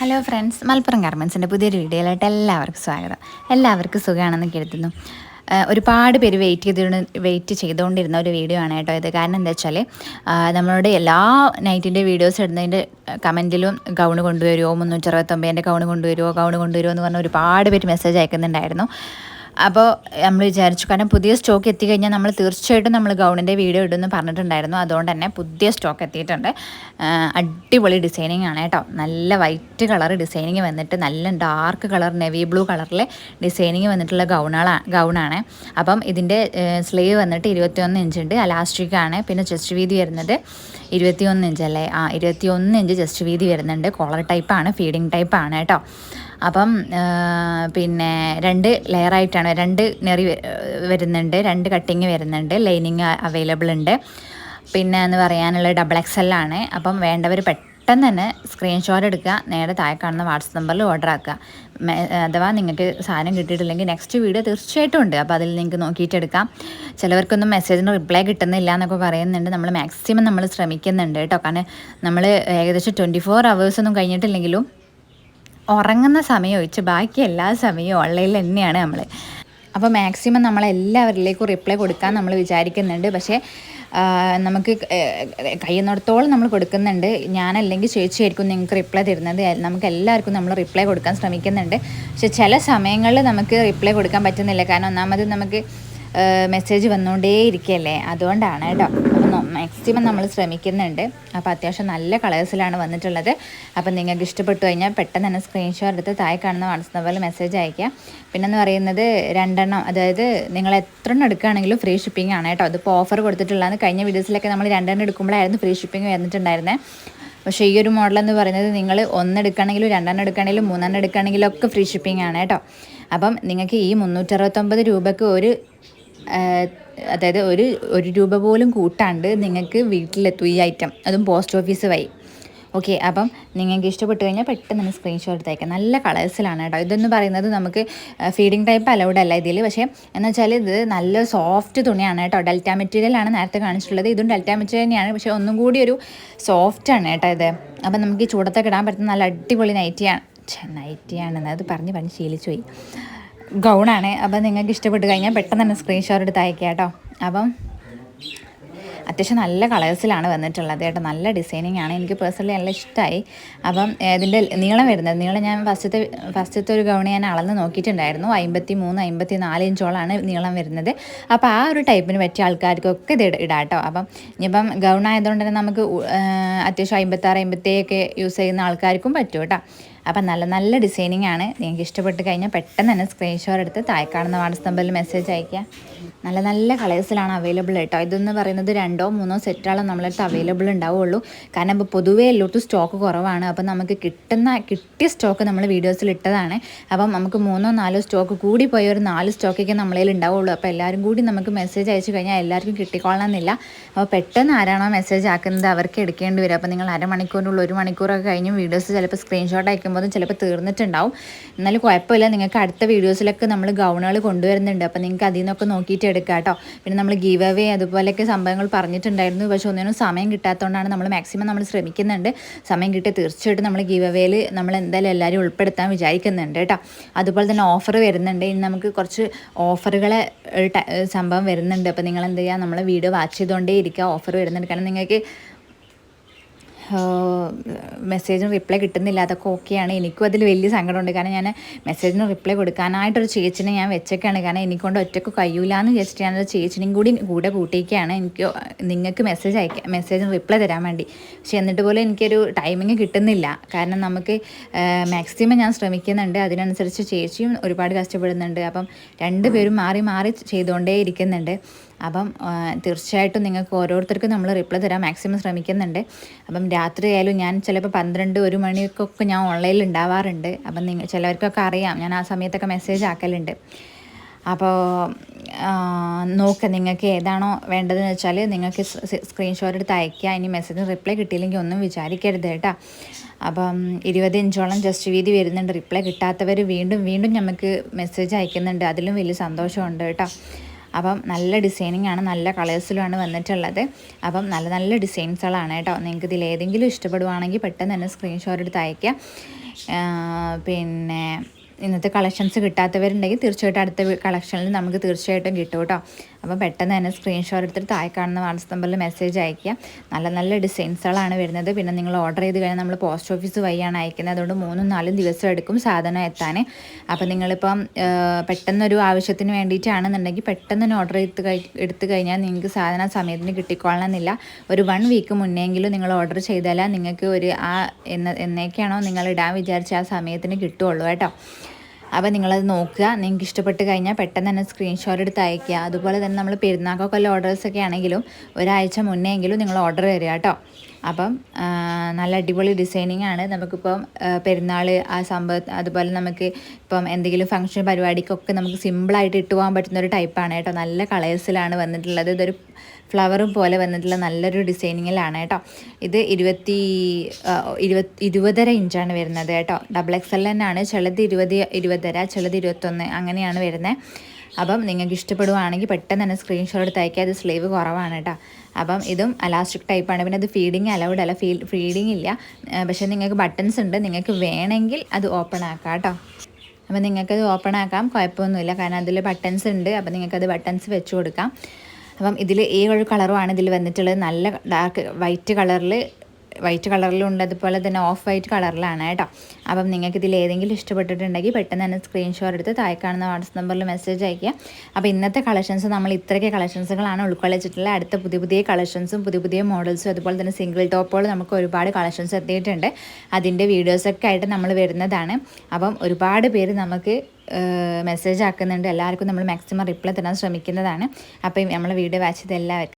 Hello friends Malappuram ഗാർമെൻസിന്റെ പുതിയൊരു വീഡിയോയിലായിട്ട് എല്ലാവർക്കും സ്വാഗതം. എല്ലാവർക്കും സുഖമാണെന്ന് കരുതുന്നു. ഒരുപാട് പേര് വെയിറ്റ് ചെയ്ത് വെയിറ്റ് ചെയ്തുകൊണ്ടിരുന്ന ഒരു വീഡിയോ ആണ് കേട്ടോ ഇത്. കാരണം എന്താ വെച്ചാൽ നമ്മളോട് എല്ലാ നൈറ്റിന്റെ വീഡിയോസ് ഇടുന്നതിന്റെ കമന്റിലും ഗൗണ് കൊണ്ടുവരുമോ മുന്നൂറ്ററുപത്തൊമ്പതിന്റെ ഗൗണ് കൊണ്ടുവരുമോ ഗൗണ് കൊണ്ടുവരുമോ എന്ന് പറഞ്ഞ് ഒരുപാട് പേര് മെസ്സേജ് അയക്കുന്നുണ്ടായിരുന്നു. അപ്പോൾ നമ്മൾ വിചാരിച്ചു കാരണം പുതിയ സ്റ്റോക്ക് എത്തിക്കഴിഞ്ഞാൽ നമ്മൾ തീർച്ചയായിട്ടും നമ്മൾ ഗൗണിന്റെ വീഡിയോ ഇടുമെന്ന് പറഞ്ഞിട്ടുണ്ടായിരുന്നു. അതുകൊണ്ട് തന്നെ പുതിയ സ്റ്റോക്ക് എത്തിയിട്ടുണ്ട്. അടിപൊളി ഡിസൈനിങ് ആണ് കേട്ടോ. നല്ല വൈറ്റ് കളർ ഡിസൈനിങ് വന്നിട്ട് നല്ല ഡാർക്ക് കളർ നെവി ബ്ലൂ കളറിലെ ഡിസൈനിങ് വന്നിട്ടുള്ള ഗൗണുകളാണ് ഗൗണാണ്. അപ്പം ഇതിന്റെ സ്ലീവ് വന്നിട്ട് ഇരുപത്തിയൊന്ന് ഇഞ്ച് ഉണ്ട്. അലാസ്റ്റിക് ആണ്. പിന്നെ ചെസ്റ്റ് വീതി വരുന്നത് ഇരുപത്തിയൊന്ന് ഇഞ്ച് അല്ലേ? ആ ഇരുപത്തിയൊന്ന് ഇഞ്ച് ചെസ്റ്റ് വീതി വരുന്നുണ്ട്. കോളർ ടൈപ്പാണ് ഫീഡിങ് ടൈപ്പാണ് കേട്ടോ. അപ്പം പിന്നെ രണ്ട് ലെയറായിട്ടാണ് രണ്ട് നെറി വരുന്നുണ്ട് രണ്ട് കട്ടിങ് വരുന്നുണ്ട് ലൈനിങ് അവൈലബിൾ ഉണ്ട്. പിന്നെ എന്ന് പറയാനുള്ള ഡബിൾ എക്സ് ആണ്. അപ്പം വേണ്ടവർ പെട്ടെന്ന് തന്നെ സ്ക്രീൻഷോട്ട് എടുക്കുക നേരെ താഴെ കാണുന്ന വാട്സപ്പ് നമ്പറിൽ ഓർഡർ ആക്കുക. അഥവാ നിങ്ങൾക്ക് സാധനം കിട്ടിയിട്ടില്ലെങ്കിൽ നെക്സ്റ്റ് വീഡിയോ തീർച്ചയായിട്ടും ഉണ്ട്. അപ്പോൾ അതിൽ നിങ്ങൾക്ക് നോക്കിയിട്ട് എടുക്കാം. ചിലവർക്കൊന്നും മെസ്സേജിന് റിപ്ലൈ കിട്ടുന്നില്ല എന്നൊക്കെ പറയുന്നുണ്ട്. നമ്മൾ മാക്സിമം നമ്മൾ ശ്രമിക്കുന്നുണ്ട് കേട്ടോ. കാരണം നമ്മൾ ഏകദേശം ട്വന്റി ഫോർ അവേഴ്സൊന്നും കഴിഞ്ഞിട്ടില്ലെങ്കിലും ഉറങ്ങുന്ന സമയം ഒഴിച്ച് ബാക്കി എല്ലാ സമയവും ഓൺലൈനിൽ തന്നെയാണ് നമ്മൾ അപ്പോൾ മാക്സിമം നമ്മളെല്ലാവരിലേക്കും റിപ്ലൈ കൊടുക്കാൻ നമ്മൾ വിചാരിക്കുന്നുണ്ട്. പക്ഷേ നമുക്ക് കഴിയുന്നിടത്തോളം നമ്മൾ കൊടുക്കുന്നുണ്ട്. ഞാനല്ലെങ്കിൽ ചേച്ചിയായിരിക്കും നിങ്ങൾക്ക് റിപ്ലൈ തരുന്നത്. നമുക്ക് എല്ലാവർക്കും നമ്മൾ റിപ്ലൈ കൊടുക്കാൻ ശ്രമിക്കുന്നുണ്ട്. പക്ഷെ ചില സമയങ്ങളിൽ നമുക്ക് റിപ്ലൈ കൊടുക്കാൻ പറ്റുന്നില്ല. കാരണം ഒന്നാമത് നമുക്ക് മെസ്സേജ് വന്നുകൊണ്ടേ ഇരിക്കുകയല്ലേ അതുകൊണ്ടാണ് കേട്ടോ അപ്പോൾ മാക്സിമം നമ്മൾ ശ്രമിക്കുന്നുണ്ട്. അപ്പോൾ അത്യാവശ്യം നല്ല കളേഴ്സിലാണ് വന്നിട്ടുള്ളത്. അപ്പം നിങ്ങൾക്ക് ഇഷ്ടപ്പെട്ടു കഴിഞ്ഞാൽ പെട്ടെന്ന് തന്നെ സ്ക്രീൻഷോട്ട് എടുത്ത് താഴെ കാണുന്ന വാട്സപ്പ് പോലെ മെസ്സേജ് അയയ്ക്കുക. പിന്നെന്ന് പറയുന്നത് രണ്ടെണ്ണം അതായത് നിങ്ങൾ എത്ര എണ്ണം എടുക്കുകയാണെങ്കിലും ഫ്രീ ഷിപ്പിംഗ് ആണ് കേട്ടോ അതിപ്പോൾ ഓഫർ കൊടുത്തിട്ടുള്ളതാണ്. കഴിഞ്ഞ വീഡിയോസിലൊക്കെ നമ്മൾ രണ്ടെണ്ണം എടുക്കുമ്പോഴായിരുന്നു ഫ്രീ ഷിപ്പിംഗ് വന്നിട്ടുണ്ടായിരുന്നത് പക്ഷേ ഈ ഒരു മോഡൽ എന്ന് പറയുന്നത് നിങ്ങൾ ഒന്ന് എടുക്കുകയാണെങ്കിലും രണ്ടെണ്ണം എടുക്കുകയാണെങ്കിലും മൂന്നെണ്ണം എടുക്കുകയാണെങ്കിലും ഒക്കെ ഫ്രീ ഷിപ്പിംഗ് ആണ് കേട്ടോ അപ്പം നിങ്ങൾക്ക് ഈ മുന്നൂറ്ററുപത്തൊമ്പത് രൂപയ്ക്ക് ഒരു അതായത് ഒരു ഒരു രൂപ പോലും കൂട്ടാണ്ട് നിങ്ങൾക്ക് വീട്ടിലെത്തും ഈ ഐറ്റം അതും പോസ്റ്റ് ഓഫീസ് വഴി. ഓക്കെ അപ്പം നിങ്ങൾക്ക് ഇഷ്ടപ്പെട്ടു കഴിഞ്ഞാൽ പെട്ടെന്ന് തന്നെ സ്ക്രീൻഷോട്ട് എടുത്തേക്കാം. നല്ല കളേഴ്സിലാണ് കേട്ടോ. ഇതെന്ന് പറയുന്നത് നമുക്ക് ഫീഡിങ് ടൈപ്പ് അലൗഡ് അല്ല ഇതിൽ പക്ഷേ എന്ന് വെച്ചാൽ ഇത് നല്ല സോഫ്റ്റ് തുണിയാണ് കേട്ടോ. ഡെൽറ്റ മെറ്റീരിയലാണ് നേരത്തെ കാണിച്ചിട്ടുള്ളത്. ഇതും ഡെൽറ്റ മെറ്റീരിയൽ തന്നെയാണ്. പക്ഷേ ഒന്നും കൂടി ഒരു സോഫ്റ്റ് ആണ് കേട്ടോ ഇത്. അപ്പം നമുക്ക് ഈ ചൂടത്തൊക്കെ ഇടാൻ പറ്റുന്ന നല്ല അടിപൊളി നൈറ്റിയാണ് നൈറ്റിയാണെന്ന് അത് പറഞ്ഞ് പറഞ്ഞ് ശീലിച്ചു പോയി. ഗൗണാണ്. അപ്പം നിങ്ങൾക്ക് ഇഷ്ടപ്പെട്ട് കഴിഞ്ഞാൽ പെട്ടെന്ന് തന്നെ സ്ക്രീൻഷോട്ട് എടുത്ത് അയക്കാം കേട്ടോ. അപ്പം അത്യാവശ്യം നല്ല കളേഴ്സിലാണ് വന്നിട്ടുള്ളത് കേട്ടോ. നല്ല ഡിസൈനിങ് ആണ്. എനിക്ക് പേഴ്സണലി നല്ല ഇഷ്ടമായി അപ്പം ഇതിന്റെ നീളം വരുന്നത് നീളം ഞാൻ ഫസ്റ്റത്തെ ഫസ്റ്റത്തെ ഒരു ഗൗണ് ഞാൻ അളന്ന് നോക്കിയിട്ടുണ്ടായിരുന്നു. അമ്പത്തി മൂന്ന് അമ്പത്തി നാല് ഇഞ്ചോളാണ് നീളം വരുന്നത്. അപ്പോൾ ആ ഒരു ടൈപ്പിന് പറ്റിയ ആൾക്കാർക്കൊക്കെ ഇത് ഇട- കേട്ടോ. അപ്പം ഇനിയിപ്പം ഗൗൺ ആയതുകൊണ്ട് തന്നെ നമുക്ക് അത്യാവശ്യം അമ്പത്താറ് അമ്പത്തേഴൊക്കെ യൂസ് ചെയ്യുന്ന ആൾക്കാർക്കും പറ്റും കേട്ടോ. അപ്പം നല്ല നല്ല ഡിസൈനിങ് ആണ്. നിങ്ങൾക്ക് ഇഷ്ടപ്പെട്ട് കഴിഞ്ഞാൽ പെട്ടെന്ന് തന്നെ സ്ക്രീൻഷോട്ട് എടുത്ത് താഴെ കാണുന്ന വാട്സപ്പ് നമ്പറിൽ മെസ്സേജ് അയക്കുക നല്ല നല്ല കളേഴ്സിലാണ് അവൈലബിൾ കേട്ടോ ഇതെന്ന് പറയുന്നത് രണ്ടോ മൂന്നോ സെറ്റാളോ നമ്മളടുത്ത് അവൈലബിൾ ഉണ്ടാവുള്ളൂ. കാരണം ഇപ്പോൾ പൊതുവേ എല്ലായിടത്തും സ്റ്റോക്ക് കുറവാണ്. അപ്പം നമുക്ക് കിട്ടുന്ന കിട്ടിയ സ്റ്റോക്ക് നമ്മൾ വീഡിയോസിൽ ഇട്ടതാണ്. അപ്പം നമുക്ക് മൂന്നോ നാലോ സ്റ്റോക്ക് കൂടി പോയ ഒരു നാല് സ്റ്റോക്കൊക്കെ നമ്മളതിൽ ഉണ്ടാവുള്ളൂ. അപ്പോൾ എല്ലാവരും കൂടി നമുക്ക് മെസ്സേജ് അയച്ചു കഴിഞ്ഞാൽ എല്ലാവർക്കും കിട്ടിക്കൊള്ളണമെന്നില്ല. അപ്പോൾ പെട്ടെന്ന് ആരാണോ മെസ്സേജ് ആക്കുന്നത് അവർക്ക് എടുക്കേണ്ടി വരും. അപ്പോൾ നിങ്ങൾ അരമണിക്കൂറിനുള്ളിൽ ഒരു മണിക്കൂറൊക്കെ കഴിഞ്ഞ് വീഡിയോസ് ചിലപ്പോൾ സ്ക്രീൻഷോട്ട് അയക്കുമ്പോൾ ചിലപ്പോൾ തീർന്നിട്ടുണ്ടാവും. എന്നാലും കുഴപ്പമില്ല. നിങ്ങൾക്ക് അടുത്ത വീഡിയോസിലൊക്കെ നമ്മൾ ഗൗണുകൾ കൊണ്ടുവരുന്നുണ്ട്. അപ്പോൾ നിങ്ങൾക്ക് അതിൽ നിന്നൊക്കെ നോക്കിയിട്ട് എടുക്കാം കേട്ടോ. പിന്നെ നമ്മൾ ഗീവ് അവേ അതുപോലെയൊക്കെ സംഭവങ്ങൾ പറഞ്ഞിട്ടുണ്ടായിരുന്നു. പക്ഷേ ഒന്നിനും സമയം കിട്ടാത്തതുകൊണ്ടാണ് നമ്മൾ മാക്സിമം നമ്മൾ ശ്രമിക്കുന്നുണ്ട്. സമയം കിട്ടിയ തീർച്ചയായിട്ടും നമ്മൾ ഗീവ് അവേയിൽ നമ്മൾ എന്തായാലും എല്ലാവരും ഉൾപ്പെടുത്താൻ വിചാരിക്കുന്നുണ്ട് കേട്ടോ. അതുപോലെ തന്നെ ഓഫർ വരുന്നുണ്ട്. ഇനി നമുക്ക് കുറച്ച് ഓഫറുകളെ സംഭവം വരുന്നുണ്ട്. അപ്പോൾ നിങ്ങൾ എന്ത് ചെയ്യുക? നമ്മളെ വീഡിയോ വാച്ച് ചെയ്തുകൊണ്ടേ ഇരിക്കുക ഓഫർ വരുന്നുണ്ട്. കാരണം നിങ്ങൾക്ക് മെസ്സേജിന് റിപ്ലൈ കിട്ടുന്നില്ല. അതൊക്കെ ഓക്കെയാണ്. എനിക്കും അതിൽ വലിയ സങ്കടമുണ്ട്. കാരണം ഞാൻ മെസ്സേജിന് റിപ്ലൈ കൊടുക്കാനായിട്ടൊരു ചേച്ചിനെ ഞാൻ വെച്ചേക്കാണ്. കാരണം എനിക്കൊണ്ട് ഒറ്റയ്ക്ക് കഴിയൂല എന്ന് വിചാരിച്ചിട്ട് ഞാനൊരു ചേച്ചിനെയും കൂടി കൂടെ കൂട്ടിയൊക്കെയാണ് എനിക്ക് നിങ്ങൾക്ക് മെസ്സേജ് അയക്കാം മെസ്സേജിന് റിപ്ലൈ തരാൻ വേണ്ടി. പക്ഷേ എന്നിട്ട് പോലും എനിക്കൊരു ടൈമിങ് കിട്ടുന്നില്ല. കാരണം നമുക്ക് മാക്സിമം ഞാൻ ശ്രമിക്കുന്നുണ്ട്. അതിനനുസരിച്ച് ചേച്ചിയും ഒരുപാട് കഷ്ടപ്പെടുന്നുണ്ട്. അപ്പം രണ്ടുപേരും മാറി മാറി ചെയ്തുകൊണ്ടേ ഇരിക്കുന്നുണ്ട് അപ്പം തീർച്ചയായിട്ടും നിങ്ങൾക്ക് ഓരോരുത്തർക്കും നമ്മൾ റിപ്ലൈ തരാൻ മാക്സിമം ശ്രമിക്കുന്നുണ്ട്. അപ്പം രാത്രി ആയാലും ഞാൻ ചിലപ്പോൾ പന്ത്രണ്ട് ഒരു മണിക്കൊക്കെ ഞാൻ ഓൺലൈനിൽ ഉണ്ടാവാറുണ്ട്. അപ്പം നിങ്ങൾ ചിലവർക്കൊക്കെ അറിയാം. ഞാൻ ആ സമയത്തൊക്കെ മെസ്സേജ് ആക്കലുണ്ട്. അപ്പോൾ നോക്ക് നിങ്ങൾക്ക് ഏതാണോ വേണ്ടതെന്ന് വെച്ചാൽ നിങ്ങൾക്ക് സ്ക്രീൻഷോട്ട് എടുത്ത് അയക്കുക ഇനി മെസ്സേജിന് റിപ്ലൈ കിട്ടിയില്ലെങ്കിൽ ഒന്നും വിചാരിക്കരുത് കേട്ടോ. അപ്പം ഇരുപത് ഇഞ്ചോളം ജസ്റ്റ് വീതി വരുന്നുണ്ട്. റിപ്ലൈ കിട്ടാത്തവർ വീണ്ടും വീണ്ടും നമുക്ക് മെസ്സേജ് അയക്കുന്നുണ്ട്. അതിലും വലിയ സന്തോഷമുണ്ട് കേട്ടോ. അപ്പം നല്ല ഡിസൈനിങ് ആണ് നല്ല കളേഴ്സിലുമാണ് വന്നിട്ടുള്ളത്. അപ്പം നല്ല നല്ല ഡിസൈൻസുകളാണ് കേട്ടോ. നിങ്ങൾക്ക് ഇതിൽ ഏതെങ്കിലും ഇഷ്ടപ്പെടുവാണെങ്കിൽ പെട്ടെന്ന് തന്നെ സ്ക്രീൻഷോട്ട് എടുത്ത് അയയ്ക്കുക പിന്നെ ഇന്നത്തെ കളക്ഷൻസ് കിട്ടാത്തവരുണ്ടെങ്കിൽ തീർച്ചയായിട്ടും അടുത്ത കളക്ഷനിൽ നമുക്ക് തീർച്ചയായിട്ടും കിട്ടും കേട്ടോ. അപ്പോൾ പെട്ടെന്ന് തന്നെ സ്ക്രീൻഷോട്ട് എടുത്തിട്ട് താഴെ കാണുന്ന വാട്സപ്പ് നമ്പറിൽ മെസ്സേജ് അയക്കുക നല്ല നല്ല ഡിസൈൻസുകളാണ് വരുന്നത്. പിന്നെ നിങ്ങൾ ഓർഡർ ചെയ്ത് കഴിഞ്ഞാൽ നമ്മൾ പോസ്റ്റ് ഓഫീസ് വഴിയാണ് അയക്കുന്നത്. അതുകൊണ്ട് മൂന്നും നാലും ദിവസം എടുക്കും സാധനം എത്താൻ. അപ്പോൾ നിങ്ങളിപ്പം പെട്ടെന്നൊരു ആവശ്യത്തിന് വേണ്ടിയിട്ടാണെന്നുണ്ടെങ്കിൽ പെട്ടെന്ന് തന്നെ ഓർഡർ എടുത്ത് കഴി എടുത്തു കഴിഞ്ഞാൽ നിങ്ങൾക്ക് സാധനം സമയത്തിന് കിട്ടിക്കൊള്ളണമെന്നില്ല. ഒരു വൺ വീക്ക് മുന്നെങ്കിലും നിങ്ങൾ ഓർഡർ ചെയ്താൽ നിങ്ങൾക്ക് ഒരു ആ എന്ന എന്നേക്കാണോ നിങ്ങൾ ഇടാൻ വിചാരിച്ച ആ സമയത്തിന് കിട്ടുള്ളൂ കേട്ടോ. അപ്പോൾ നിങ്ങളത് നോക്കുക. നിങ്ങൾക്ക് ഇഷ്ടപ്പെട്ട് കഴിഞ്ഞാൽ പെട്ടെന്ന് തന്നെ സ്ക്രീൻഷോട്ട് എടുത്ത് അയക്കുക അതുപോലെ തന്നെ നമ്മൾ പെരുന്നാൾക്കൊക്കെ ഓർഡേഴ്സൊക്കെ ആണെങ്കിലും ഒരാഴ്ച മുന്നേ എങ്കിലും നിങ്ങൾ ഓർഡർ തരിക കേട്ടോ. അപ്പം നല്ല അടിപൊളി ഡിസൈനിങ് ആണ്. നമുക്കിപ്പം പെരുന്നാൾ ആ സംഭവം അതുപോലെ നമുക്ക് ഇപ്പം എന്തെങ്കിലും ഫംഗ്ഷൻ പരിപാടിക്കൊക്കെ നമുക്ക് സിമ്പിളായിട്ട് ഇട്ട് പോകാൻ പറ്റുന്ന ഒരു ടൈപ്പാണ് കേട്ടോ. നല്ല കളേഴ്സിലാണ് വന്നിട്ടുള്ളത്. ഇതൊരു ഫ്ലവറും പോലെ വന്നിട്ടുള്ള നല്ലൊരു ഡിസൈനിങ്ങിലാണ് കേട്ടോ. ഇത് ഇരുപത്തി ഇരുപത്തി ഇരുപതര ഇഞ്ചാണ് വരുന്നത് കേട്ടോ. ഡബിൾ എക്സ് എൽ തന്നെയാണ് ചിലത് ഇരുപത് ഇരുപതര ചിലത് ഇരുപത്തൊന്ന് അങ്ങനെയാണ് വരുന്നത്. അപ്പം നിങ്ങൾക്ക് ഇഷ്ടപ്പെടുവാണെങ്കിൽ പെട്ടെന്ന് തന്നെ സ്ക്രീൻഷോട്ട് എടുത്ത് അയക്കുക. അത് സ്ലീവ് കുറവാണ് കേട്ടോ. അപ്പം ഇതും അലാസ്റ്റിക് ടൈപ്പാണ് പിന്നെ അത് ഫീഡിങ് അലൗഡ് അല്ല. ഫീ ഫീഡിങ് ഇല്ല. പക്ഷേ നിങ്ങൾക്ക് ബട്ടൺസ് ഉണ്ട്. നിങ്ങൾക്ക് വേണമെങ്കിൽ അത് ഓപ്പൺ ആക്കാം കേട്ടോ. അപ്പോൾ നിങ്ങൾക്കത് ഓപ്പൺ ആക്കാം. കുഴപ്പമൊന്നുമില്ല. കാരണം അതിൽ ബട്ടൺസ് ഉണ്ട്. അപ്പം നിങ്ങൾക്കത് ബട്ടൺസ് വെച്ച് കൊടുക്കാം. അപ്പം ഇതിൽ ഈ കളറുമാണ് ഇതിൽ വന്നിട്ടുള്ളത്. നല്ല ഡാർക്ക് വൈറ്റ് കളറിൽ വൈറ്റ് കളറിലുണ്ട് അതുപോലെ തന്നെ ഓഫ് വൈറ്റ് കളറിലാണ് കേട്ടോ. അപ്പം നിങ്ങൾക്ക് ഇതിൽ ഏതെങ്കിലും ഇഷ്ടപ്പെട്ടിട്ടുണ്ടെങ്കിൽ പെട്ടെന്ന് തന്നെ സ്ക്രീൻഷോട്ട് എടുത്ത് താഴെ കാണുന്ന വാട്സപ്പ് നമ്പറിൽ മെസ്സേജ് അയക്കുക അപ്പോൾ ഇന്നത്തെ കളക്ഷൻസ് നമ്മൾ ഇത്രയൊക്കെ കളക്ഷൻസുകളാണ് ഉൾക്കൊള്ളിച്ചിട്ടുള്ളത്. അടുത്ത പുതിയ പുതിയ കളക്ഷൻസും പുതിയ പുതിയ മോഡൽസും അതുപോലെ തന്നെ സിംഗിൾ ടോപ്പുകൾ നമുക്ക് ഒരുപാട് കളക്ഷൻസ് എത്തിയിട്ടുണ്ട്. അതിന്റെ വീഡിയോസൊക്കെ ആയിട്ട് നമ്മൾ വരുന്നതാണ്. അപ്പം ഒരുപാട് പേര് നമുക്ക് മെസ്സേജ് ആക്കുന്നുണ്ട്. എല്ലാവർക്കും നമ്മൾ മാക്സിമം റിപ്ലൈ തരാൻ ശ്രമിക്കുന്നതാണ്. അപ്പം നമ്മൾ വീഡിയോ വാച്ച് ചെയ്ത് എല്ലാവർക്കും